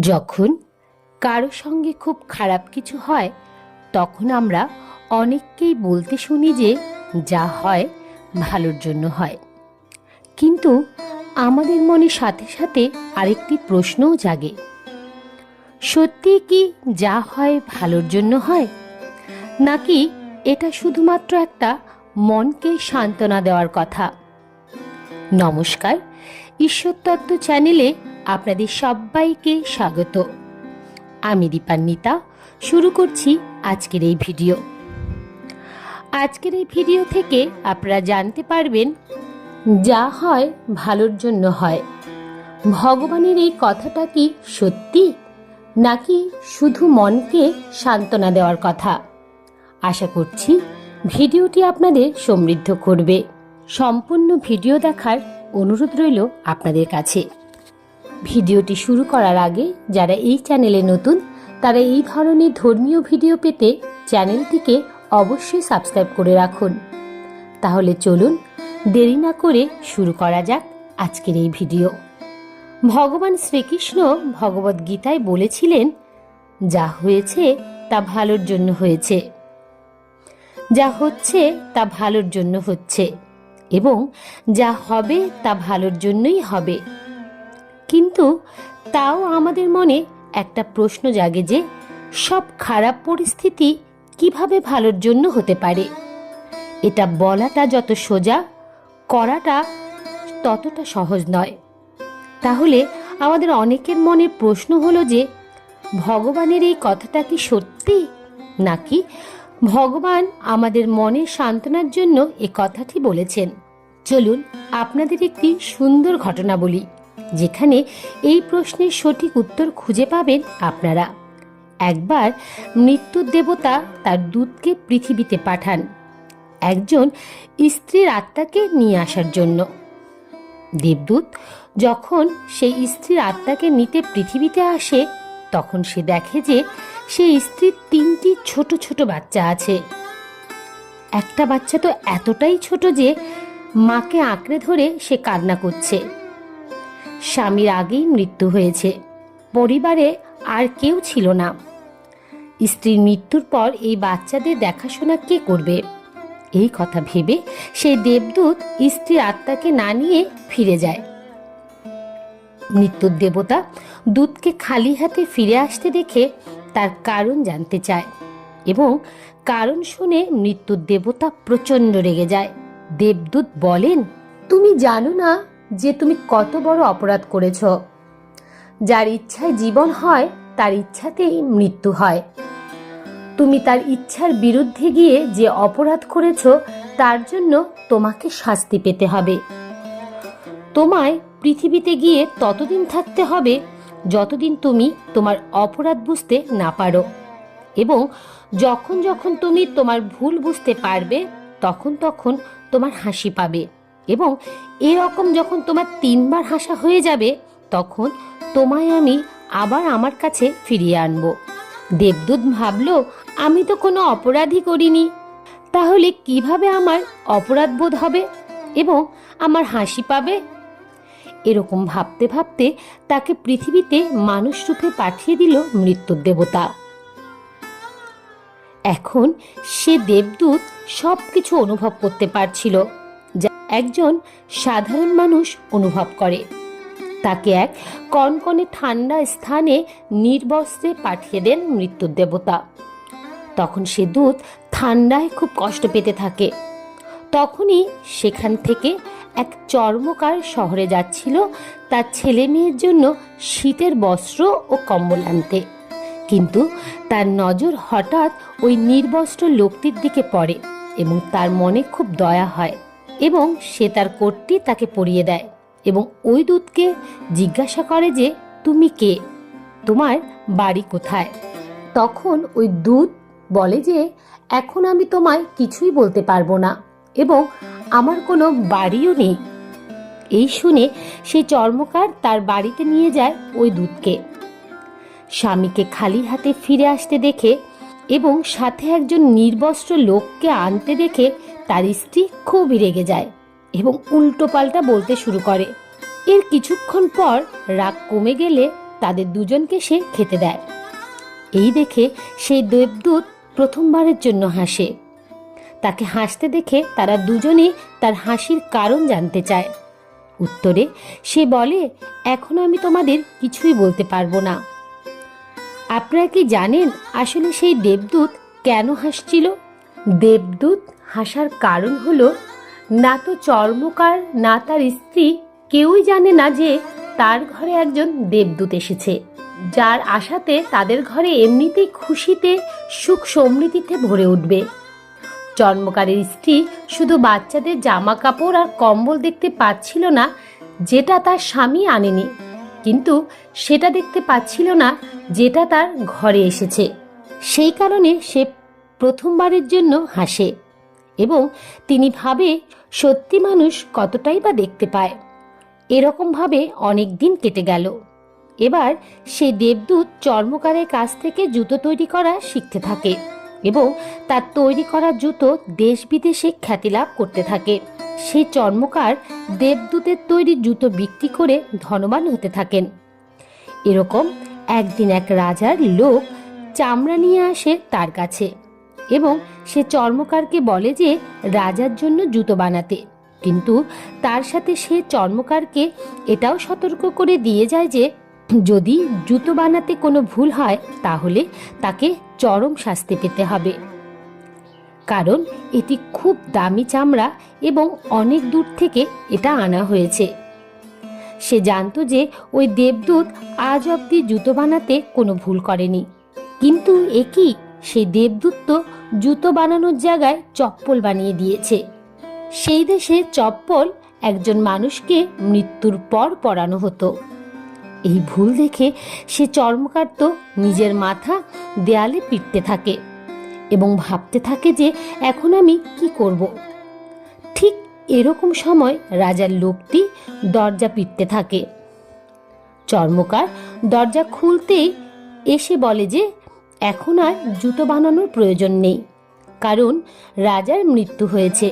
যখন কারও সঙ্গে খুব খারাপ কিছু হয়, তখন আমরা অনেককেই বলতে শুনি যে যা হয় ভালোর জন্য হয়। কিন্তু আমাদের মনে সাথে সাথে আরেকটি প্রশ্নও জাগে। সত্যি কি যা হয় ভালোর জন্য হয়? নাকি এটা শুধুমাত্র একটা মনকে সান্ত্বনা দেওয়ার কথা? নমস্কার, ঈশ্বরতত্ত্ব চ্যানেলে আপনাদের সবাইকে স্বাগত। আমি দীপান্বিতা শুরু করছি আজকের এই ভিডিও। আজকের এই ভিডিও থেকে আপনারা জানতে পারবেন, যা হয় ভালোর জন্য হয়। ভগবানের এই কথাটা কি সত্যি? নাকি শুধু মনকে সান্ত্বনা দেওয়ার কথা? আশা করছি ভিডিওটি আপনাদের সমৃদ্ধ করবে। সম্পূর্ণ ভিডিও দেখার অনুরোধ রইল আপনাদের কাছে। ভিডিওটি শুরু করার আগে যারা এই চ্যানেলে নতুন, তারা এই ধরনের ধর্মীয় ভিডিও পেতে চ্যানেলটিকে অবশ্যই সাবস্ক্রাইব করে রাখুন। তাহলে চলুন, দেরি না করে শুরু করা যাক আজকের এই ভিডিও। ভগবান শ্রীকৃষ্ণ ভগবদ গীতায় বলেছিলেন, যা হয়েছে, তা ভালোর জন্য হয়েছে। যা হচ্ছে, তা ভালোর জন্য হচ্ছে। এবং যা হবে, তা ভালোর জন্যই হবে। কিন্তু তাও আমাদের মনে একটা প্রশ্ন জাগে যে, সব খারাপ পরিস্থিতি কীভাবে ভালোর জন্য হতে পারে? এটা বলাটা যত সোজা, করাটা ততটা সহজ নয়। তাহলে আমাদের অনেকের মনে প্রশ্ন হলো যে, ভগবানের এই কথাটা কি সত্যি? নাকি ভগবান আমাদের মনের সান্ত্বনার জন্য এ কথাটি বলেছেন? চলুন আপনাদের একটি সুন্দর ঘটনা বলি। যেখানে এই প্রশ্নের সঠিক উত্তর খুঁজে পাবেন আপনারা। একবার মৃত্যুর দেবতা তার দূতকে পৃথিবীতে পাঠান, একজন স্ত্রীর আত্মাকে নিয়ে আসার জন্য। দেবদূত যখন সেই স্ত্রীর আত্মাকে নিতে পৃথিবীতে আসে, তখন সে দেখে যে সেই স্ত্রীর তিনটি ছোট ছোট বাচ্চা আছে। একটা বাচ্চা তো এতটাই ছোট যে মাকে আঁকড়ে ধরে সে কান্না করছে। স্বামীর আগেই মৃত্যু হয়েছে। পরিবারে আর কেউ ছিল না। স্ত্রীর মৃত্যুর পর এই বাচ্চাদের দেখাশোনা কে করবে? এই কথা ভেবে সেই দেবদূত স্ত্রীর আত্মাকে না নিয়ে ফিরে যায়। মৃত্যুর দেবতা দূতকে খালি হাতে ফিরে আসতে দেখে তার কারণ জানতে চায় এবং কারণ শুনে মৃত্যুর দেবতা প্রচণ্ড রেগে যায়। দেবদূত বলেন, তুমি জানো না যে তুমি কত বড় অপরাধ করেছ। যার ইচ্ছায় জীবন হয়, তার ইচ্ছাতেই মৃত্যু হয়। তুমি তার ইচ্ছার বিরুদ্ধে গিয়ে যে অপরাধ করেছ, তার জন্য তোমাকে শাস্তি পেতে হবে। তোমায় পৃথিবীতে গিয়ে ততদিন থাকতে হবে, যতদিন তুমি তোমার অপরাধ বুঝতে না পারো। এবং যখন যখন তুমি তোমার ভুল বুঝতে পারবে, তখন তখন তোমার হাসি পাবে। এবং এরকম যখন তোমার তিনবার হাসা হয়ে যাবে, তখন তোমায় আমি আবার আমার কাছে ফিরিয়ে আনব। দেবদূত ভাবল, আমি তো কোনো অপরাধই করিনি। তাহলে কীভাবে আমার অপরাধ বোধ হবে এবং আমার হাসি পাবে? এরকম ভাবতে ভাবতে তাকে পৃথিবীতে মানুষ রূপে পাঠিয়ে দিল মৃত্যুর দেবতা। এখন সে দেবদূত সব কিছু অনুভব করতে পারছিল। একজন সাধারণ মানুষ অনুভব করে। তাকে এক কনকনে ঠান্ডা স্থানে নির্বস্ত্রে পাঠিয়ে দেন মৃত্যুর দেবতা। তখন সে দূত ঠান্ডায় খুব কষ্ট পেতে থাকে। তখনই সেখান থেকে এক চর্মকার শহরে যাচ্ছিল তার ছেলে মেয়ের জন্য শীতের বস্ত্র ও কম্বল আনতে। কিন্তু তার নজর হঠাৎ ওই নির্বস্ত্র লোকটির দিকে পড়ে এবং তার মনে খুব দয়া হয়। এবং সে তার কোটটি তাকে পরিয়ে দেয় এবং ওই দূতকে জিজ্ঞাসা করে যে, তুমি কে? তোমার বাড়ি কোথায়? তখন ওই দূত বলে যে, এখন আমি তোমায় কিছুই বলতে পারব না এবং আমার কোনো বাড়িও নেই। এই শুনে সেই চর্মকার তার বাড়িতে নিয়ে যায় ওই দূতকে। স্বামীকে খালি হাতে ফিরে আসতে দেখে এবং সাথে একজন নির্বস্ত্র লোককে আনতে দেখে তার স্ত্রী খুবই রেগে যায় এবং উল্টো পাল্টা বলতে শুরু করে। এর কিছুক্ষণ পর রাগ কমে গেলে তাদের দুজনকে সে খেতে দেয়। এই দেখে সেই দেবদূত প্রথমবারের জন্য হাসে। তাকে হাসতে দেখে তারা দুজনেই তার হাসির কারণ জানতে চায়। উত্তরে, সে বলে, এখন আমি তোমাদের কিছুই বলতে পারব না। আপনারা কি জানেন আসলে সেই দেবদূত কেন হাসছিল? দেবদূত হাসার কারণ হলো, না তো চর্মকার, না তার স্ত্রী, কেউই জানে না যে তার ঘরে একজন দেবদূত এসেছে। যার আশাতে তাদের ঘরে এমনিতেই খুশিতে, সুখ সমৃদ্ধিতে ভরে উঠবে। চর্মকারের স্ত্রী শুধু বাচ্চাদের জামা কাপড় আর কম্বল দেখতে পাচ্ছিল না, যেটা তার স্বামী আনেনি। কিন্তু সেটা দেখতে পাচ্ছিল না, যেটা তার ঘরে এসেছে। সেই কারণে সে প্রথমবারের জন্য হাসে এবং তিনি ভাবে সত্যি মানুষ কতটাই বা দেখতে পায়। এরকমভাবে অনেক দিন কেটে গেল। এবার সেই দেবদূত চর্মকারের কাছ থেকে জুতো তৈরি করা শিখতে থাকে এবং তার তৈরি করা জুতো দেশ বিদেশে খ্যাতি লাভ করতে থাকে। সেই চর্মকার দেবদূতের তৈরি জুতো বিক্রি করে ধনবান হতে থাকেন। এরকম একদিন এক রাজার লোক চামড়া নিয়ে আসে তার কাছে। এবং সে চর্মকারকে বলে যে রাজার জন্য জুতো বানাতে। কিন্তু তার সাথে সে চর্মকারকে এটাও সতর্ক করে দিয়ে যায় যে, যদি জুতো বানাতে কোনো ভুল হয়, তাহলে তাকে চরম শাস্তি পেতে হবে। কারণ এটি খুব দামি চামড়া এবং অনেক দূর থেকে এটা আনা হয়েছে। সে জানতো যে ওই দেবদূত আজ অবধি জুতো বানাতে কোনো ভুল করেনি। কিন্তু একই সেই দেবদূত তো জুতো বানানোর জায়গায় চপ্পল বানিয়ে দিয়েছে। সেই দেশে চপ্পল একজন মানুষকে মৃত্যুর পর পরানো হতো। এই ভুল দেখে সে চর্মকার তো নিজের মাথা দেয়ালে পিটতে থাকে এবং ভাবতে থাকে যে, এখন আমি কি করব? ঠিক এরকম সময় রাজার লোকটি দরজা পিটতে থাকে। চর্মকার দরজা খুলতেই এসে বলে যে এখন আর জুতো বানানোর প্রয়োজন নেই। কারণ রাজার মৃত্যু হয়েছে।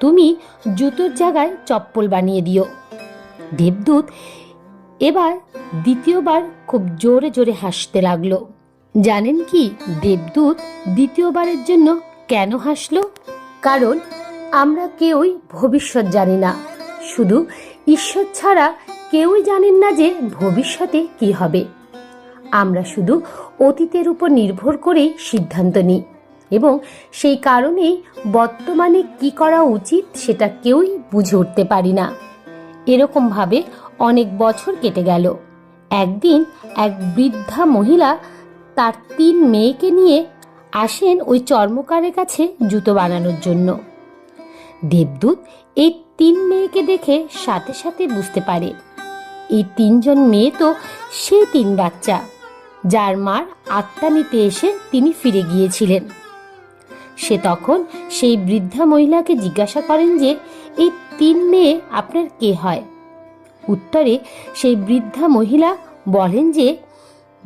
তুমি জুতোর জায়গায় চপ্পল বানিয়ে দিও। দেবদূত এবার দ্বিতীয়বার খুব জোরে জোরে হাসতে লাগল। জানেন কি, দেবদূত দ্বিতীয়বারের জন্য কেন হাসলো? কারণ আমরা কেউই ভবিষ্যৎ জানি না। শুধু ঈশ্বর ছাড়া কেউই জানেন না যে ভবিষ্যতে কি হবে। আমরা শুধু অতীতের উপর নির্ভর করেই সিদ্ধান্ত নিই এবং সেই কারণেই বর্তমানে কি করা উচিত সেটা কেউই বুঝে উঠতে পারি না। এরকমভাবে অনেক বছর কেটে গেল। একদিন এক বৃদ্ধা মহিলা তার তিন মেয়েকে নিয়ে আসেন ওই চর্মকারের কাছে জুতো বানানোর জন্য। দেবদূত এই তিন মেয়েকে দেখে সাথে সাথে বুঝতে পারে। এই তিনজন মেয়ে তো সেই তিন বাচ্চা। যার মার আত্মা নিতে এসে তিনি ফিরে গিয়েছিলেন। সে তখন সেই বৃদ্ধা মহিলাকে জিজ্ঞাসা করেন যে, এই তিন মেয়ে আপনার কে হয়? উত্তরে সেই বৃদ্ধা মহিলা বলেন যে,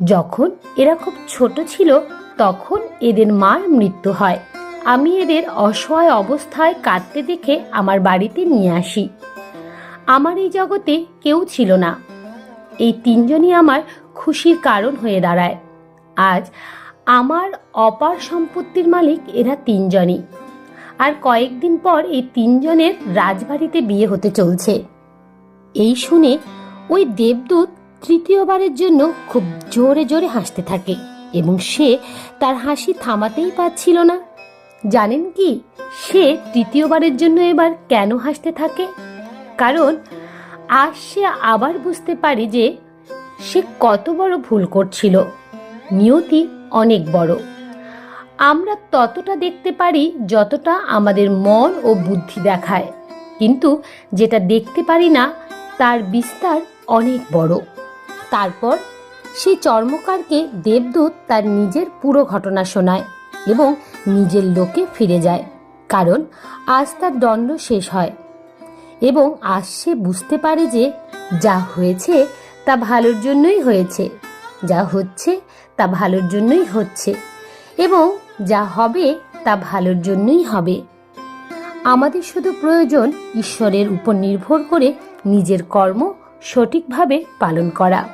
যখন এরা খুব ছোট ছিল, তখন এদের মার মৃত্যু হয়। আমি এদের অসহায় অবস্থায় কাঁদতে দেখে আমার বাড়িতে নিয়ে আসি। আমার এই জগতে কেউ ছিল না। এই তিনজনই আমার খুশির কারণ হয়ে দাঁড়ায়। আজ আমার অপার সম্পত্তির মালিক এরা তিনজনই। আর কয়েকদিন পর এই তিনজনের রাজবাড়িতে বিয়ে হতে চলছে। এই শুনে ওই দেবদূত তৃতীয়বারের জন্য খুব জোরে জোরে হাসতে থাকে এবং সে তার হাসি থামাতেই পারছিল না। জানেন কি, সে তৃতীয়বারের জন্য এবার কেন হাসতে থাকে? কারণ আজ সে আবার বুঝতে পারে যে সে কত বড় ভুল করছিল। নিয়তি অনেক বড়। আমরা ততটা দেখতে পারি যতটা আমাদের মন ও বুদ্ধি দেখায়। কিন্তু যেটা দেখতে পারি না, তার বিস্তার অনেক বড়। তারপর সেই চর্মকারকে দেবদূত তার নিজের পুরো ঘটনা শোনায় এবং নিজের লোকে ফিরে যায়। কারণ আজ তার দণ্ড শেষ হয় এবং আজ সে বুঝতে পারে যে যা হয়েছে তা ভালোর জন্যই হয়েছে। যা হচ্ছে, তা ভালোর জন্যই হচ্ছে। এবং যা হবে, তা ভালোর জন্যই হবে। আমাদের শুধু প্রয়োজন ঈশ্বরের উপর নির্ভর করে নিজের কর্ম সঠিকভাবে পালন করা।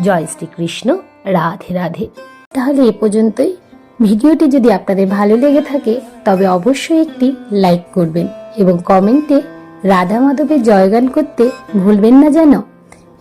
জয় শ্রীকৃষ্ণ, রাধে রাধে। তাহলে এ পর্যন্তই। ভিডিওটি যদি আপনাদের ভালো লেগে থাকে, তবে অবশ্যই একটি লাইক করবেন এবং কমেন্টে রাধা মাধবের জয়গান করতে ভুলবেন না যেন।